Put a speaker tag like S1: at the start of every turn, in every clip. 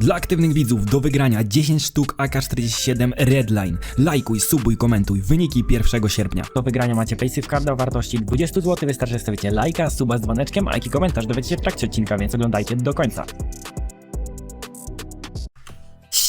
S1: Dla aktywnych widzów do wygrania 10 sztuk AK-47 Redline. Lajkuj, subuj, komentuj. Wyniki 1 sierpnia.
S2: Do wygrania macie Paysafe Card o wartości 20 zł. Wystarczy, stawicie lajka, suba z dzwoneczkiem, a jaki komentarz dowiecie się w trakcie odcinka, więc oglądajcie do końca.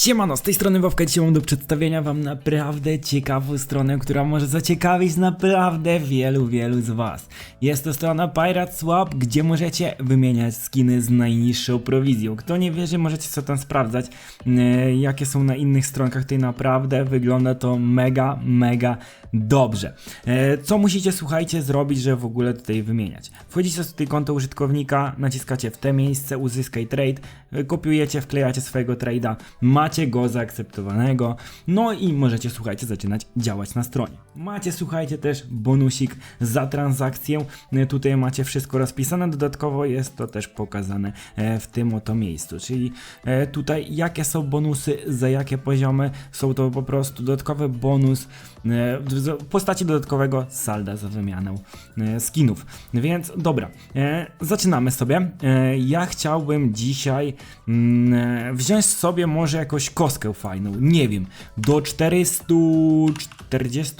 S1: Siemano, z tej strony Wowka, dzisiaj mam do przedstawienia wam naprawdę ciekawą stronę, która może zaciekawić naprawdę wielu, wielu z was. Jest to strona Pirate Swap, gdzie możecie wymieniać skiny z najniższą prowizją. Kto nie wierzy, możecie sobie tam sprawdzać, e, jakie są na innych stronkach, tutaj naprawdę wygląda to mega, mega dobrze. E, co musicie, słuchajcie, zrobić, żeby w ogóle tutaj wymieniać? Wchodzicie tutaj konto użytkownika, naciskacie w te miejsce, uzyskaj trade, e, kopiujecie, wklejacie swojego trade'a, macie go zaakceptowanego, no i możecie, słuchajcie, zaczynać działać na stronie. Macie, słuchajcie, też bonusik za transakcję, E, tutaj macie wszystko rozpisane, dodatkowo jest to też pokazane e, w tym oto miejscu, czyli e, tutaj jakie są bonusy, za jakie poziomy, są to po prostu dodatkowy bonus w postaci dodatkowego salda za wymianę skinów. Więc dobra, zaczynamy sobie. Ja chciałbym dzisiaj mm, wziąć sobie może jakąś kostkę fajną, nie wiem, do 440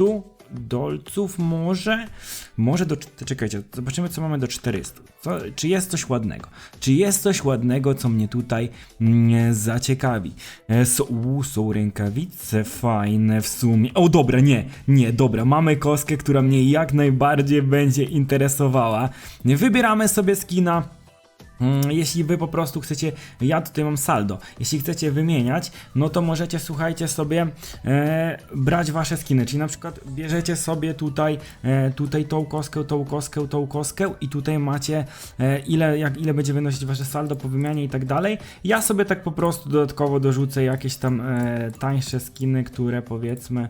S1: dolców może? Może do... czekajcie, zobaczymy co mamy do 400. Co, czy jest coś ładnego? Czy jest coś ładnego, co mnie tutaj mm, zaciekawi? E, są, u, są rękawice fajne w sumie. O dobra, nie, nie, dobra, mamy kostkę, która mnie jak najbardziej będzie interesowała. Wybieramy sobie skina. Mm, Jeśli wy po prostu chcecie, ja tutaj mam saldo, jeśli chcecie wymieniać, no to możecie, słuchajcie sobie, e, brać wasze skiny, czyli na przykład bierzecie sobie tutaj, e, tutaj tą kostkę, tą kostkę, tą kostkę i tutaj macie e, ile, jak, ile będzie wynosić wasze saldo po wymianie i tak dalej. Ja sobie tak po prostu dodatkowo dorzucę jakieś tam e, tańsze skiny, które powiedzmy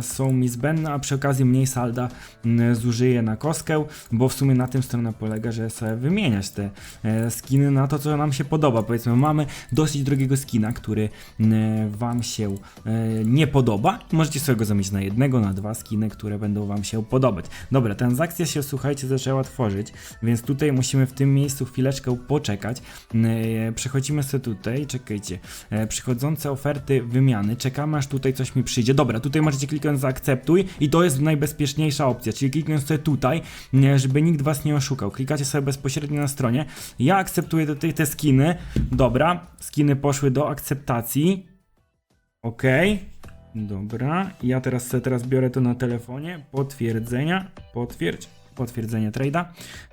S1: są mi zbędne, a przy okazji mniej salda m, zużyję na kostkę, bo w sumie na tym strona polega, że sobie wymieniać te e, skiny na to, co nam się podoba. Powiedzmy, mamy dosyć drogiego skina, który m, wam się e, nie podoba. Możecie sobie go zamienić na jednego, na dwa skiny, które będą wam się podobać. Dobra, transakcja się, słuchajcie, zaczęła tworzyć, więc tutaj musimy w tym miejscu chwileczkę poczekać. M, e, Przechodzimy sobie tutaj, czekajcie, e, przychodzące oferty wymiany, czekamy aż tutaj coś mi przyjdzie. Dobra, tutaj możecie kliknąć zaakceptuj i to jest najbezpieczniejsza opcja, czyli kliknąć sobie tutaj, żeby nikt was nie oszukał. Klikacie sobie bezpośrednio na stronie. Ja akceptuję tutaj te skiny. Dobra, skiny poszły do akceptacji. Ok. Dobra, ja teraz teraz biorę to na telefonie. Potwierdzenia, potwierdź, potwierdzenie trade'a,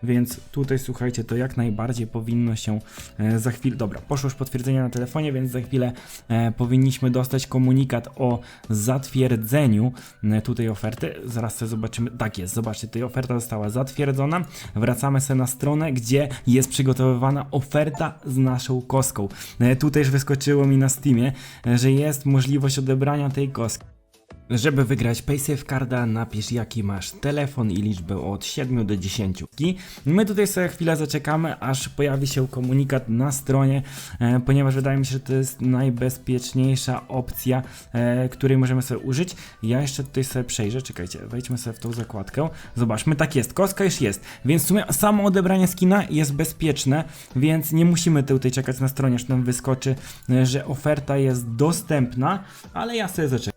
S1: więc tutaj słuchajcie, to jak najbardziej powinno się e, za chwilę, dobra, poszło już potwierdzenie na telefonie, więc za chwilę e, powinniśmy dostać komunikat o zatwierdzeniu e, tutaj oferty. Zaraz sobie zobaczymy, tak jest, zobaczcie, tutaj oferta została zatwierdzona. Wracamy sobie na stronę, gdzie jest przygotowywana oferta z naszą kostką. Tutaj już wyskoczyło mi na Steamie, że jest możliwość odebrania tej kostki. Żeby wygrać Paysafe Carda, napisz jaki masz telefon i liczbę od 7 do 10. I my tutaj sobie chwilę zaczekamy, aż pojawi się komunikat na stronie, e, ponieważ wydaje mi się, że to jest najbezpieczniejsza opcja, e, której możemy sobie użyć. Ja jeszcze tutaj sobie przejrzę, czekajcie, wejdźmy sobie w tą zakładkę. Zobaczmy, tak jest, kostka już jest, więc w sumie samo odebranie skina jest bezpieczne, więc nie musimy tutaj czekać na stronie, aż nam wyskoczy, e, że oferta jest dostępna, ale ja sobie zaczekam.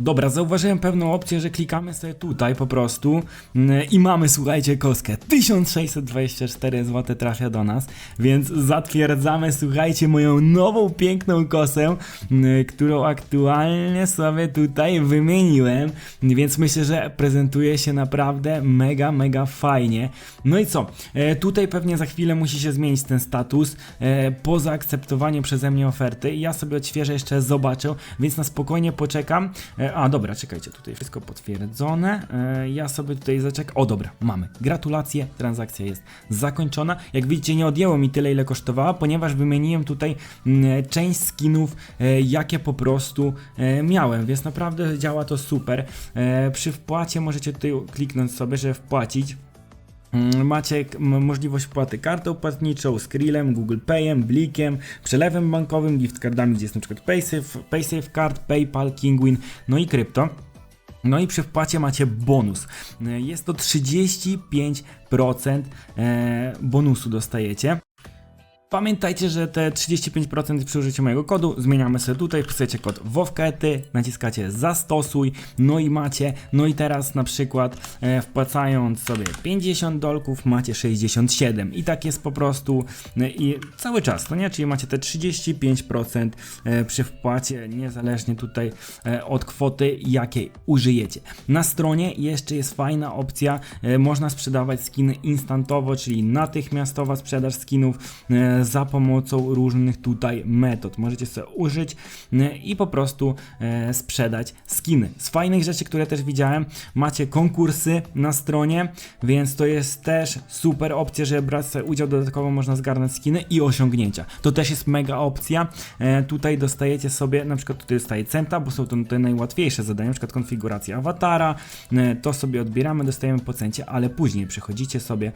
S1: Dobra, zauważyłem pewną opcję, że klikamy sobie tutaj po prostu mm, i mamy, słuchajcie, kostkę. 1624 zł trafia do nas, więc zatwierdzamy, słuchajcie, moją nową, piękną kosę, mm, którą aktualnie sobie tutaj wymieniłem, więc myślę, że prezentuje się naprawdę mega, mega fajnie. No i co? E, tutaj pewnie za chwilę musi się zmienić ten status e, po zaakceptowaniu przeze mnie oferty. Ja sobie odświeżę jeszcze, zobaczę, więc na spokojnie poczekam. E, a, dobra, czekajcie, tutaj wszystko potwierdzone. E, ja sobie tutaj zaczekam. O, dobra, mamy. Gratulacje, transakcja jest zakończona. Jak widzicie, nie odjęło mi tyle, ile kosztowała, ponieważ wymieniłem tutaj mm, część skinów, e, jakie po prostu e, miałem, więc naprawdę działa to super. E, przy wpłacie możecie tutaj kliknąć sobie, żeby wpłacić. Mm, Macie możliwość wpłaty kartą płatniczą, Skrillem, Google Payem, Blikiem, przelewem bankowym, gift cardami, gdzie jest przykład Paysafe, Paysafe Card, PayPal, Kingwin, no i krypto. No i przy wpłacie macie bonus. E, Jest to 35% e, bonusu dostajecie. Pamiętajcie, że te 35% przy użyciu mojego kodu zmieniamy sobie tutaj, wpisujecie kod WOWKETY, naciskacie zastosuj, no i macie, no i teraz na przykład e, wpłacając sobie 50 dolków macie 67 i tak jest po prostu e, i cały czas, no nie, czyli macie te 35% e, przy wpłacie, niezależnie tutaj e, od kwoty, jakiej użyjecie. Na stronie jeszcze jest fajna opcja, e, można sprzedawać skiny instantowo, czyli natychmiastowa sprzedaż skinów e, za pomocą różnych tutaj metod. Możecie sobie użyć e, i po prostu e, sprzedać skiny. Z fajnych rzeczy, które też widziałem, macie konkursy na stronie, więc to jest też super opcja, żeby brać sobie udział, dodatkowo można zgarnąć skiny i osiągnięcia. To też jest mega opcja. E, tutaj dostajecie sobie, na przykład tutaj dostaje centa, bo są to te najłatwiejsze zadania, na przykład konfiguracja awatara, to sobie odbieramy, dostajemy po cencie, ale później przechodzicie sobie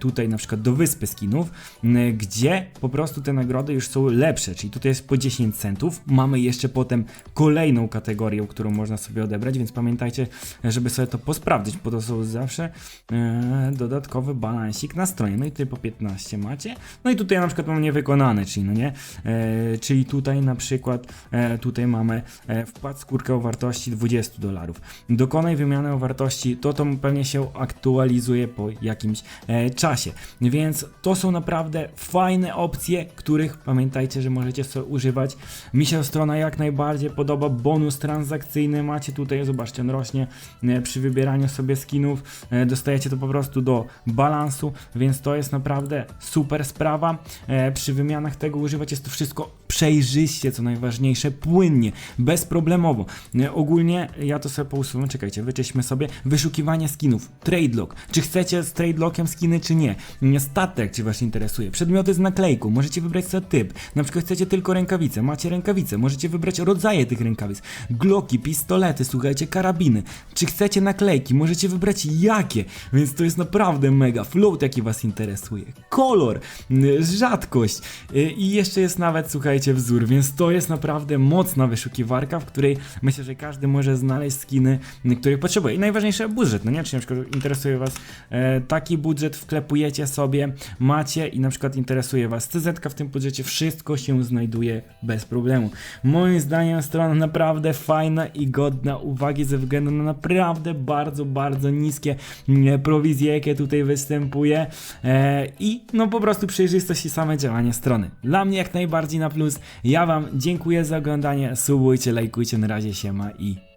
S1: tutaj na przykład do wyspy skinów, m, gdzie po prostu te nagrody już są lepsze, czyli tutaj jest po 10 centów, mamy jeszcze potem kolejną kategorię, którą można sobie odebrać, więc pamiętajcie, żeby sobie to posprawdzić, bo to są zawsze e, dodatkowy balansik na stronie, no i tutaj po 15 macie, no i tutaj na przykład mam niewykonane, czyli no nie, e, czyli tutaj na przykład e, tutaj mamy e, wpłat skórkę o wartości 20 dolarów. Dokonaj wymiany o wartości, to to pewnie się aktualizuje po jakimś czasie. Więc to są naprawdę fajne opcje, których pamiętajcie, że możecie sobie używać. Mi się strona jak najbardziej podoba, bonus transakcyjny macie tutaj, zobaczcie, on rośnie e, przy wybieraniu sobie skinów, e, dostajecie to po prostu do balansu, więc to jest naprawdę super sprawa. E, przy wymianach tego używać jest to wszystko przejrzyście, co najważniejsze, płynnie, bezproblemowo. Ogólnie ja to sobie pousuwam, czekajcie, wyczyśmy sobie wyszukiwanie skinów, trade lock. Czy chcecie z trade lockiem skiny, czy? Nie, Statek, czy was interesuje? Przedmioty z naklejką, możecie wybrać sobie typ. Na przykład chcecie tylko rękawice, macie rękawice, możecie wybrać rodzaje tych rękawic. Gloki, pistolety, słuchajcie, karabiny. Czy chcecie naklejki, możecie wybrać jakie, więc to jest naprawdę mega. Float, jaki was interesuje. Kolor, y, rzadkość y, i jeszcze jest nawet, słuchajcie, wzór, więc to jest naprawdę mocna wyszukiwarka, w której myślę, że każdy może znaleźć skiny, y, których potrzebuje. I najważniejsze budżet, no nie? Czy na przykład interesuje was e, taki budżet, wklepujecie sobie, macie i na przykład interesuje was CZ w tym budżecie, wszystko się znajduje bez problemu. Moim zdaniem strona naprawdę fajna i godna uwagi ze względu na naprawdę bardzo, bardzo niskie mm, prowizje, jakie tutaj występuje e, i no po prostu przejrzystość i same działanie strony. Dla mnie jak najbardziej na plus. Ja wam dziękuję za oglądanie, subujcie, lajkujcie, na razie się ma i